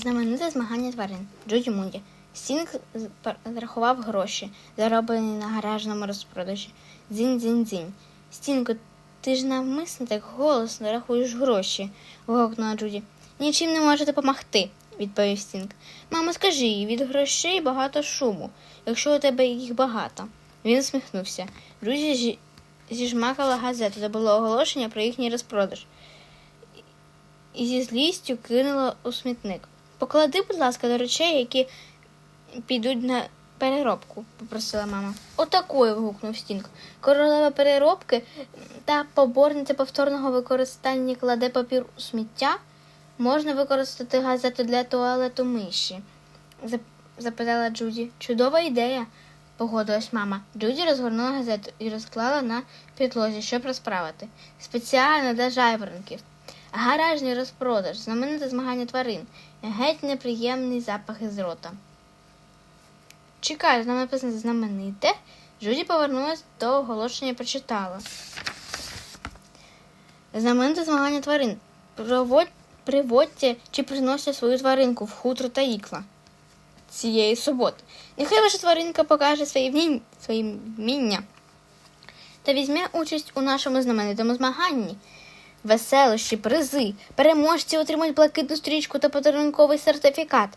Знамените змагання тварин Джуді Мунді. Стінг зарахував гроші, зароблені на гаражному розпродажі. Дзінь-дзінь-дзінь. Стінку, ти ж навмисно так голосно рахуєш гроші, вигукнула Джуді. Нічим не можу допомогти, відповів Стінг. Мамо, скажи їй, від грошей багато шуму, якщо у тебе їх багато. Він усміхнувся. Джуді зі- зіжмакала газету, де було оголошення про їхній розпродаж і зі злістю кинула у смітник. Поклади, будь ласка, до речей, які підуть на переробку, попросила мама. Отакої. вигукнув Стінг. Королева переробки та поборниця повторного використання кладе папір у сміття. Можна використати газету для туалету миші? Запитала Джуді. Чудова ідея, погодилась мама. Джуді розгорнула газету і розклала на підлозі, щоб розправити. Спеціально для жайворонків. Гаражний розпродаж, знамените змагання тварин, геть неприємний запах із рота. Чекай, там написано знамените. Джуді повернулась до оголошення і прочитала. Знамените змагання тварин. Приводьте чи приносьте свою тваринку в хутро та ікла цієї суботи. Нехай ваша тваринка покаже свої, вмінь, свої вміння та візьме участь у нашому знаменитому змаганні. Веселощі, призи, переможці отримують блакитну стрічку та подарунковий сертифікат.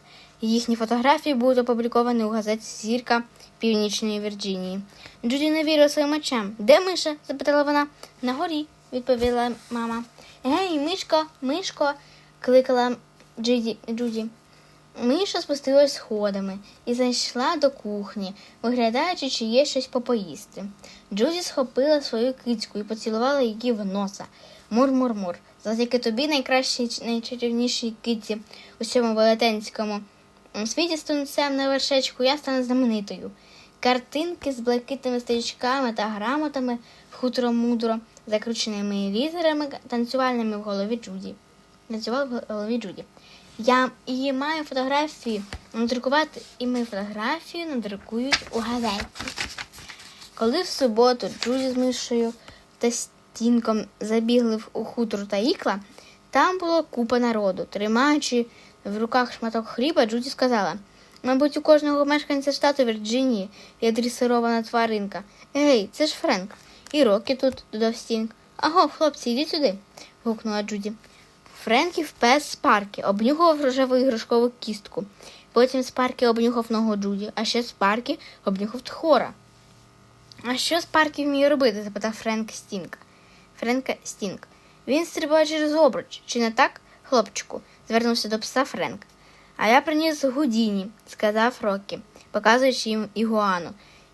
Їхні фотографії будуть опубліковані у газеті Зірка Північної Вірджинії. Джуді не вірила своїм очам. Де миша? запитала вона. На горі, відповіла мама. Гей, мишко, мишко, кликала Джуді. Джуді. Миша спустилась сходами і зайшла до кухні, виглядаючи, чи є щось попоїсти. Джуді схопила свою кицьку і поцілувала її в носа. Мур-мур-мур. Завдяки тобі найкращій, найчарівнішій киці у всьому велетенському світі з тунцем на вершечку я стану знаменитою. Картинки з блакитними стрічками та грамотами хутро мудро, закрученими літерами, танцювальними в голові Джуді. Танцювала в голові Джуді. Я її маю фотографії надрукувати, і мою фотографію надрукують у газеті. Коли в суботу Джуді з мишею та стінком забігли в- у хутор та ікла, там було купа народу. Тримаючи в руках шматок хліба, Джуді сказала: Мабуть, у кожного мешканця штату Вірджинії є дресирована тваринка. Гей, це ж Френк. І Рокі тут, додав Стінг. Аго, хлопці, йдіть сюди. гукнула Джуді. Френків пес Спаркі обнюхав рожеву іграшкову кістку. Потім Спаркі обнюхав ногу Джуді, а ще Спаркі обнюхав тхора. А що Спаркі вміє робити? запитав Френк Стінг. Френка Стінг. Він стрибає через обруч. Чи не так, хлопчику? звернувся до пса Френк. А я приніс Гудіні, сказав Рокі, показуючи їм ігуану.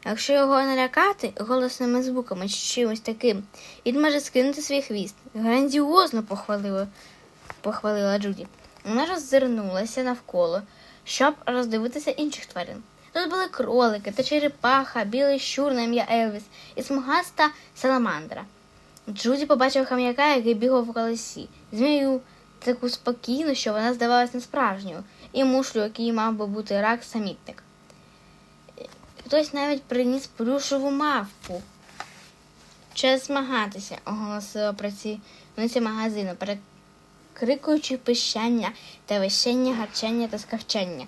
Якщо його налякати голосними звуками чи чимось таким, він може скинути свій хвіст. Грандіозно похвалила, похвалила Джуді. Вона роззирнулася навколо, щоб роздивитися інших тварин. Тут були кролики та черепаха, білий щур на ім'я Елвіс і смугаста саламандра. Джуді побачив хам'яка, який бігав у колесі, змію таку спокійну, що вона здавалась несправжньою, і мушлю, який мав би бути рак самітник. Хтось навіть приніс плюшеву мавпу. Час змагатися, оголосила працівниця магазину, перекрикуючи пищання та вищення, гарчання та скавчання.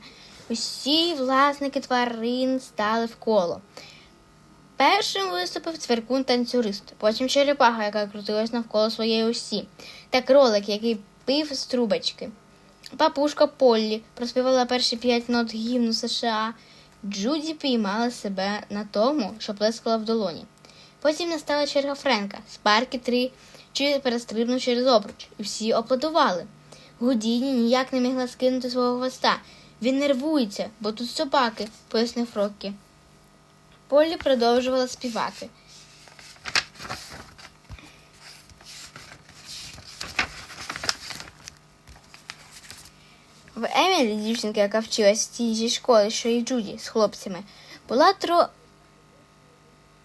Усі власники тварин стали в коло. Першим виступив цвіркун танцюрист, потім черепаха, яка крутилась навколо своєї осі, та кролик, який пив з трубочки. Папушка Поллі проспівала перші п'ять нот гімну США. Джуді піймала себе на тому, що плескала в долоні. Потім настала черга Френка. Спаркі три чи перестрибнув через обруч, і всі аплодували. Гудіні ніяк не мігла скинути свого хвоста. Він нервується, бо тут собаки, пояснив Роккі. Полі продовжувала співати. В Емілі, дівчинка, яка вчилась в тій же школі, що і Джуді з хлопцями, була тро...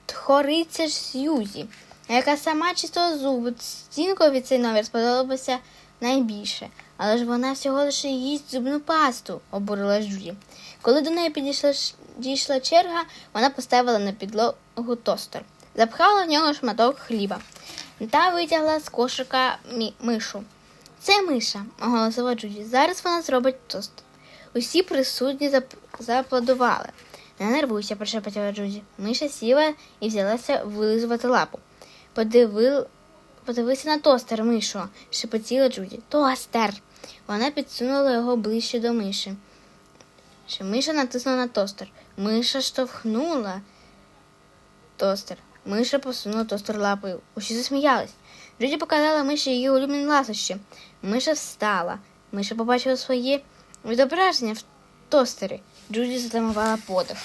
тхориця Сьюзі, яка сама чисто зуби стінкові цей номер сподобався найбільше. Але ж вона всього лише їсть зубну пасту, обурилась Джуді. Коли до неї підійшла дійшла черга, вона поставила на підлогу тостер, запхала в нього шматок хліба та витягла з кошика мі- мишу. Це миша, оголосила Джуді. Зараз вона зробить тост. Усі присутні зап... зааплодували. Не нервуйся, прошепотіла Джуді. Миша сіла і взялася вилизувати лапу. Подивил... Подивися на тостер, мишо, шепотіла Джуді. Тостер. Вона підсунула його ближче до миші. Ще Миша натиснула на тостер. Миша штовхнула тостер. Миша посунула тостер лапою. Усі засміялись. Джуді показала миші її улюблені ласощі. Миша встала. Миша побачила своє відображення в тостері. Джуді затамувала подих.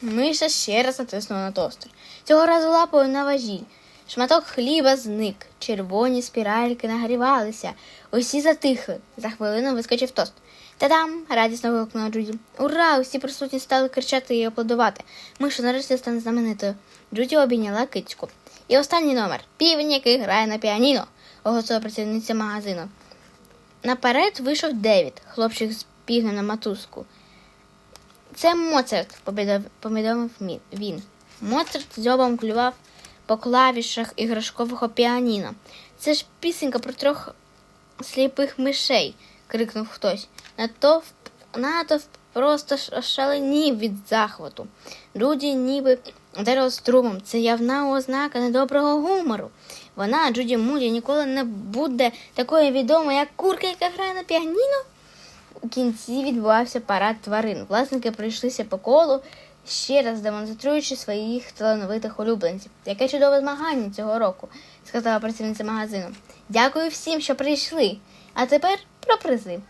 Миша ще раз натиснула на тостер. Цього разу лапою на важіль. Шматок хліба зник. Червоні спіральки нагрівалися. Усі затихли. За хвилину вискочив тост. Та-дам! радісно вигукнула Джуді. Ура! Усі присутні стали кричати і аплодувати. Миша нарешті стане знаменитою. Джуді обійняла кицьку. І останній номер півень, який грає на піаніно, оголосила працівниця магазину. Наперед вийшов Девід, хлопчик з пігнем на матузку. Це Моцарт, повідомив він. Моцарт дзьобом клював по клавішах іграшкового піаніно. Це ж пісенька про трьох сліпих мишей, крикнув хтось. Натовп, натовп просто ж ошаленів від захвату. Джуді ніби вдарила струмом. Це явна ознака недоброго гумору. Вона, Джуді Муді, ніколи не буде такою відомою, як курка, яка грає на піаніно. У кінці відбувався парад тварин. Власники пройшлися по колу, ще раз демонструючи своїх талановитих улюбленців. Яке чудове змагання цього року, сказала працівниця магазину. Дякую всім, що прийшли. А тепер про призи.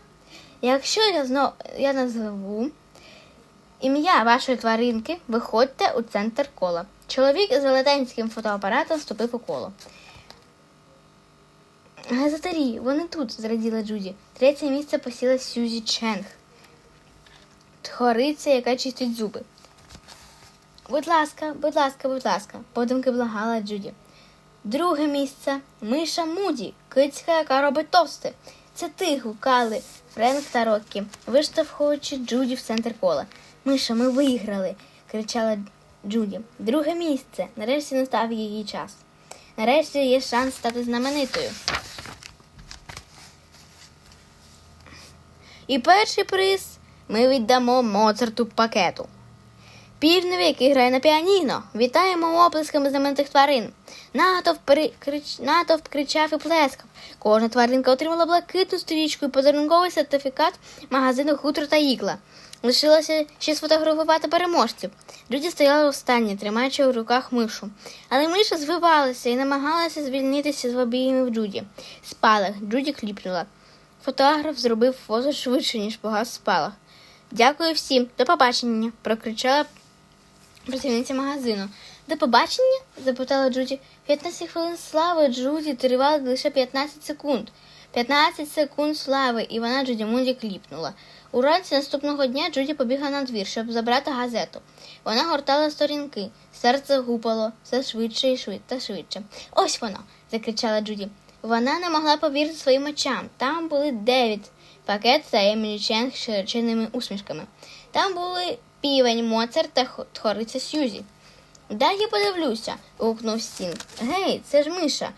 Якщо я знов я назву ім'я вашої тваринки, виходьте у центр кола. Чоловік з велетенським фотоапаратом вступив у коло. Газетарі, вони тут, зраділа Джуді. Третє місце посіла Сюзі Ченг. Тхориця, яка чистить зуби. Будь ласка, будь ласка, будь ласка, подумки благала Джуді. Друге місце Миша Муді, кицька, яка робить тости. Це ти гукали Френк та Роккі, виштовхуючи Джуді в центр кола. Миша, ми виграли, кричала Джуді. Друге місце. Нарешті настав її час. Нарешті є шанс стати знаменитою. І перший приз ми віддамо Моцарту пакету. Півневі, який грає на піаніно. Вітаємо оплесками знаменитих тварин. Натовп, при... крич... Натовп кричав і плескав. Кожна тваринка отримала блакитну стрічку і подарунковий сертифікат магазину хутро та ігла. Лишилося ще сфотографувати переможців. Люди стояли останні, тримаючи у руках мишу. Але миша звивалася і намагалася звільнитися з обійми в Джуді. Спалах. Джуді кліпнула. Фотограф зробив фото швидше, ніж погас спалах. Дякую всім, до побачення, прокричала працівниця магазину. До побачення? запитала Джуді. 15 хвилин слави Джуді тривали лише 15 секунд. 15 секунд слави, і вона Джуді Мунді кліпнула. Уранці наступного дня Джуді побігла на двір, щоб забрати газету. Вона гортала сторінки, серце гупало все швидше і швидше та швидше. Ось воно. закричала Джуді. Вона не могла повірити своїм очам. Там були Девід, пакет та Емілі Ченг з широченними усмішками. Там були півень, Моцарт та Хо- тхориця Сюзі. Дай я подивлюся, гукнув Стінг. Гей, це ж Миша.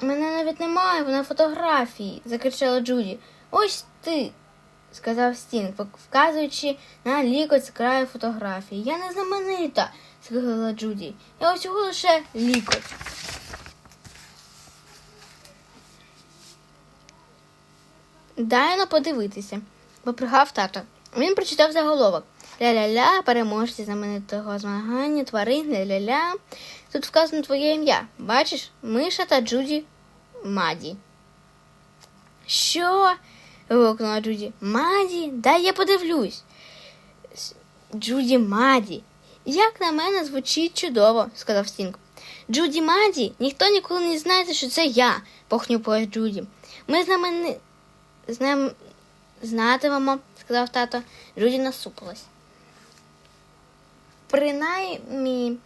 Мене навіть немає на фотографії, закричала Джуді. Ось ти, сказав Стінг, вказуючи на лікоть з краю фотографії. Я не знаменита, сказала Джуді. Я усього лише лікоть. Дай ну подивитися, попригав тато. Він прочитав заголовок. Ля-ля-ля, переможці знаменитого змагання, тварин, ля-ля-ля. Тут вказано твоє ім'я. Бачиш, Миша та Джуді Маді. Що? вигукнула Джуді. Маді? Дай я подивлюсь. Джуді Маді. Як на мене звучить чудово, сказав Стінг. Джуді Маді, ніхто ніколи не знає, що це я, похнюпила Джуді. Ми знамени... Знам... Знатимемо, сказав тато. Джуді насупилась. Принаймні,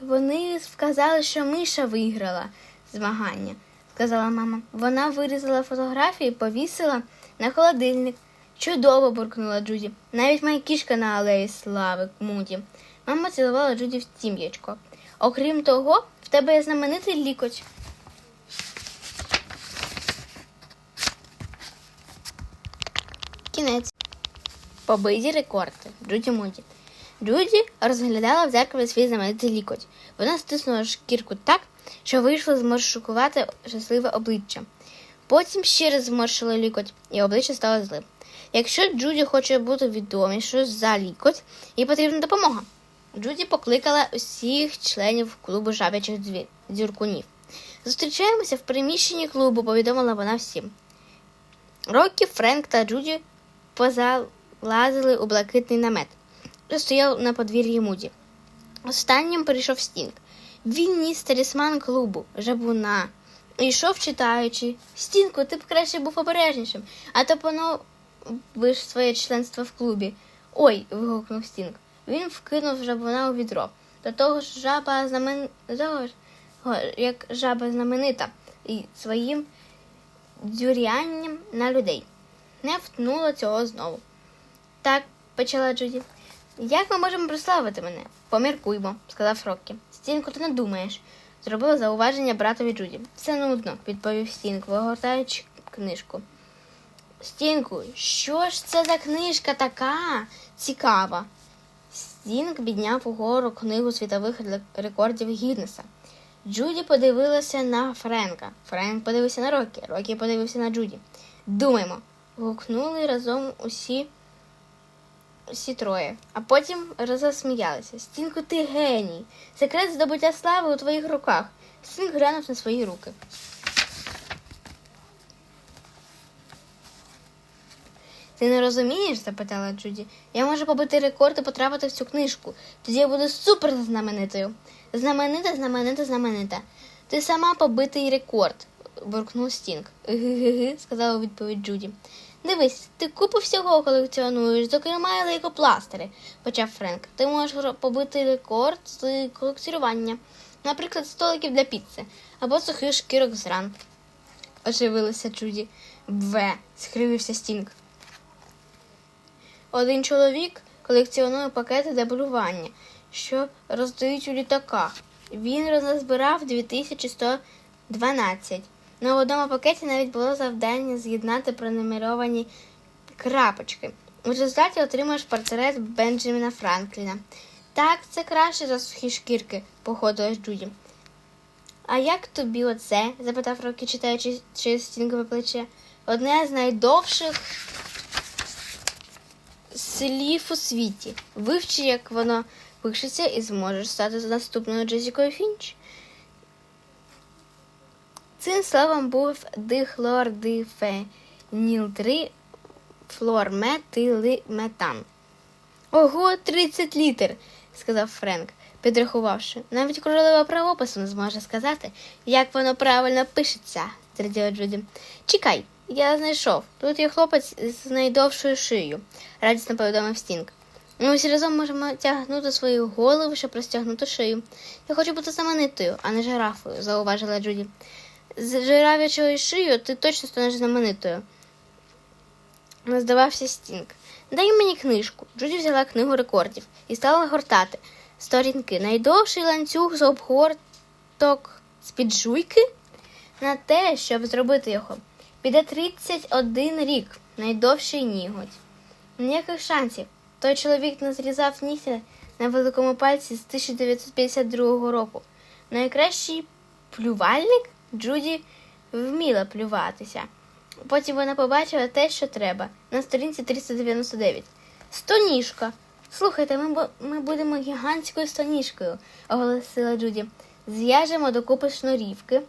вони сказали, що Миша виграла змагання, сказала мама. Вона вирізала фотографії повісила на холодильник. Чудово, буркнула Джуді. Навіть моя кішка на алеї слави Муді. Мама цілувала Джуді в тім'ячко. Окрім того, в тебе є знаменитий лікоть. Кінець. Побиті рекорди. Джуді Муді. Джуді розглядала в дзеркалі свій знаменитий лікоть. Вона стиснула шкірку так, що вийшло зморшукувати щасливе обличчя. Потім ще раз зморшила лікоть, і обличчя стало злим. Якщо Джуді хоче бути відомішою за лікоть, їй потрібна допомога. Джуді покликала усіх членів клубу жабячих дзюркунів. Зустрічаємося в приміщенні клубу, повідомила вона всім. Рокі, Френк та Джуді позалазили у блакитний намет, що стояв на подвір'ї Муді. Останнім прийшов Стінг. Він ніс талісман клубу, жабуна. І йшов читаючи. Стінку, ти б краще був обережнішим, а то поновиш своє членство в клубі. Ой. вигукнув Стінг. Він вкинув жабуна у відро. До того ж, жаба знамен... як жаба знаменита і своїм дзюрянням на людей. Не втнула цього знову. Так, почала Джуді. Як ми можемо прославити мене? Поміркуймо, сказав Роккі. Стінку, ти не думаєш. Зробила зауваження братові Джуді. Все нудно, відповів Стінг, вигортаючи книжку. Стінку, що ж це за книжка така цікава? Стінг підняв угору книгу світових рекордів Гіннеса. Джуді подивилася на Френка. Френк подивився на Рокі. Рокі подивився на Джуді. Думаємо. Гукнули разом усі, усі троє, а потім розсміялися. Стінку, ти геній. Секрет здобуття слави у твоїх руках. Стінг глянув на свої руки. Ти не розумієш? запитала Джуді. Я можу побити рекорд і потрапити в цю книжку. Тоді я буду супер знаменитою. Знаменита, знаменита, знаменита. Ти сама побитий рекорд, буркнув Стінг. Сказала у відповідь Джуді. Дивись, ти купу всього колекціонуєш, зокрема і лейкопластери, почав Френк. Ти можеш побити рекорд з колекціонування, наприклад, столиків для піци або сухих шкірок з ран. Оживилася Джуді. Бве, скривився Стінг. Один чоловік колекціонує пакети для полювання, що роздають у літаках. Він розбирав 2112. На одному пакеті навіть було завдання з'єднати пронумеровані крапочки. У результаті отримаєш портрет Бенджаміна Франкліна. Так, це краще за сухі шкірки, походилась Джуді. А як тобі оце? запитав Рокі, читаючи через стінкове плече. Одне з найдовших слів у світі. Вивчи, як воно пишеться, і зможеш стати наступною Джесікою Фінч. Цим словом був дихлордифеніл-3 флорметилиметан. Ого, 30 літр, сказав Френк, підрахувавши. Навіть королева правопису не зможе сказати, як воно правильно пишеться, зраділа Джуді. Чекай, я знайшов. Тут є хлопець з найдовшою шиєю, радісно повідомив Стінг. Ми всі разом можемо тягнути свої голови, щоб розтягнути шию. Я хочу бути знаменитою, а не жирафою, зауважила Джуді. З жирав'ячою шиєю ти точно станеш знаменитою. Здавався Стінг. Дай мені книжку. Джуді взяла книгу рекордів і стала гортати. Сторінки. Найдовший ланцюг з обгорток з піджуйки. На те, щоб зробити його, піде 31 рік, найдовший ніготь. Ніяких шансів. Той чоловік не зрізав нігтя на великому пальці з 1952 року. Найкращий плювальник Джуді вміла плюватися. Потім вона побачила те, що треба, на сторінці 399. Стоніжка. Слухайте, ми, ми будемо гігантською стоніжкою, оголосила Джуді. Зв'яжемо докупи шнурівки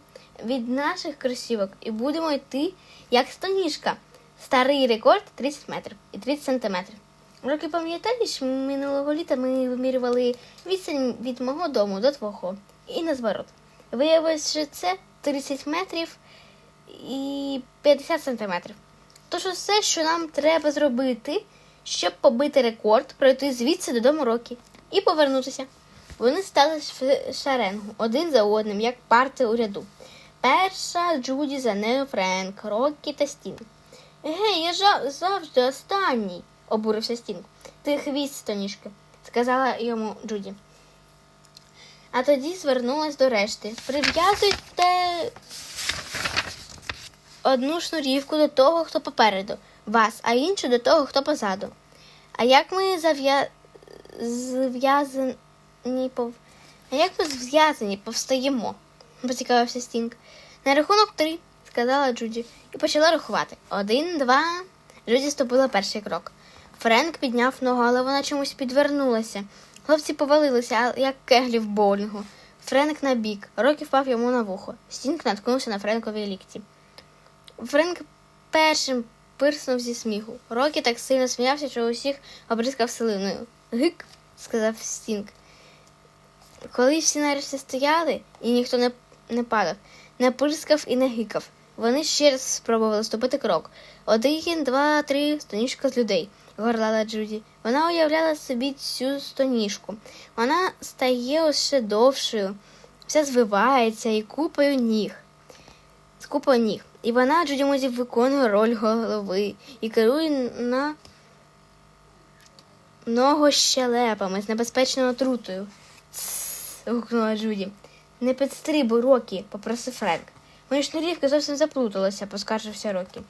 від наших кросівок і будемо йти як стоніжка. Старий рекорд 30 метрів і 30 сантиметрів. Роки пам'ятаєш, минулого літа ми вимірювали відстань від мого дому до твого і на зворот. Виявилось, що це 30 метрів і 50 сантиметрів. Тож усе, що нам треба зробити, щоб побити рекорд, пройти звідси додому роки і повернутися. Вони стали в шеренгу один за одним, як парти у ряду. Перша Джуді, за нею Френк, Роккі та Стінг. Гей, я жа- завжди останній, обурився Стінг. Ти хвіст стоніжки, сказала йому Джуді. А тоді звернулась до решти. Прив'язуйте одну шнурівку до того, хто попереду вас, а іншу до того, хто позаду. А як ми зв'язані пов... А як ми зв'язані повстаємо? поцікавився Стінг. На рахунок три, сказала Джуді, і почала рахувати. Один, два. Джуді ступила перший крок. Френк підняв ногу, але вона чомусь підвернулася. Хлопці повалилися, як кеглі в боулінгу. Френк на бік, Рокі впав йому на вухо. Стінг наткнувся на Френкові лікті. Френк першим пирснув зі сміху. Рокі так сильно сміявся, що усіх обризкав слиною. Гик, сказав Стінг. Коли всі нарешті стояли і ніхто не, не падав, не пирскав і не гикав. Вони ще раз спробували ступити крок. Один, два, три, стоніжка з людей, горлала Джуді. Вона уявляла собі цю стоніжку. Вона стає ще довшою, вся звивається і купою ніг. З купою ніг. І вона Джуді Музі виконує роль голови і керує на ногощелепами з небезпечною отрутою. «Тсс», гукнула Джуді. Не підстрибуй, Рокі, попросив Френк. Мої шнурівки зовсім заплуталися, поскаржився Рокі.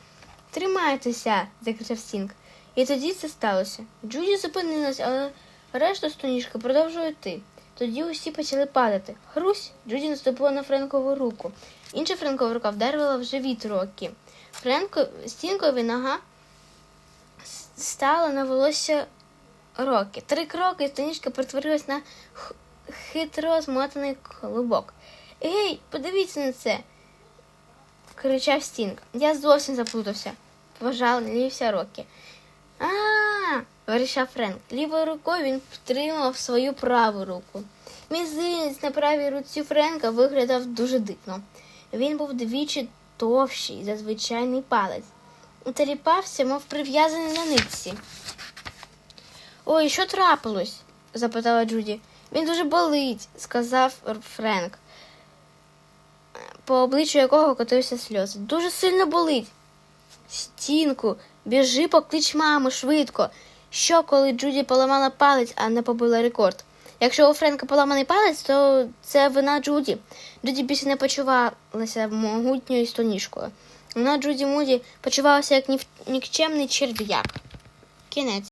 Тримайтеся, закричав Стінг. І тоді це сталося. Джуді зупинилась, але решта стоніжки продовжує йти. Тоді усі почали падати. Хрусь, Джуді наступила на Френкову руку. Інша Френкова рука вдарила в живіт Рокі. Френко, Стінгові нога стала на волосся Рокі. Три кроки і стоніжка перетворилась на хитро змотаний клубок. Гей, подивіться на це. кричав Стінг. Я зовсім заплутався. Пожалівся Рокі. А, верещав Френк. Лівою рукою він втримав свою праву руку. Мізинець на правій руці Френка виглядав дуже дивно. Він був двічі товщий за звичайний палець. І теліпався, мов прив'язаний на нитці. Ой, що трапилось? запитала Джуді. Він дуже болить, сказав Френк, по обличчю якого котився сльози. Дуже сильно болить. Стінку, біжи, поклич маму швидко. Що, коли Джуді поламала палець, а не побила рекорд? Якщо у Френка поламаний палець, то це вина Джуді. Джуді більше не почувалася могутньою стоніжкою. Вона Джуді Муді почувалася як нікчемний черв'як. Кінець.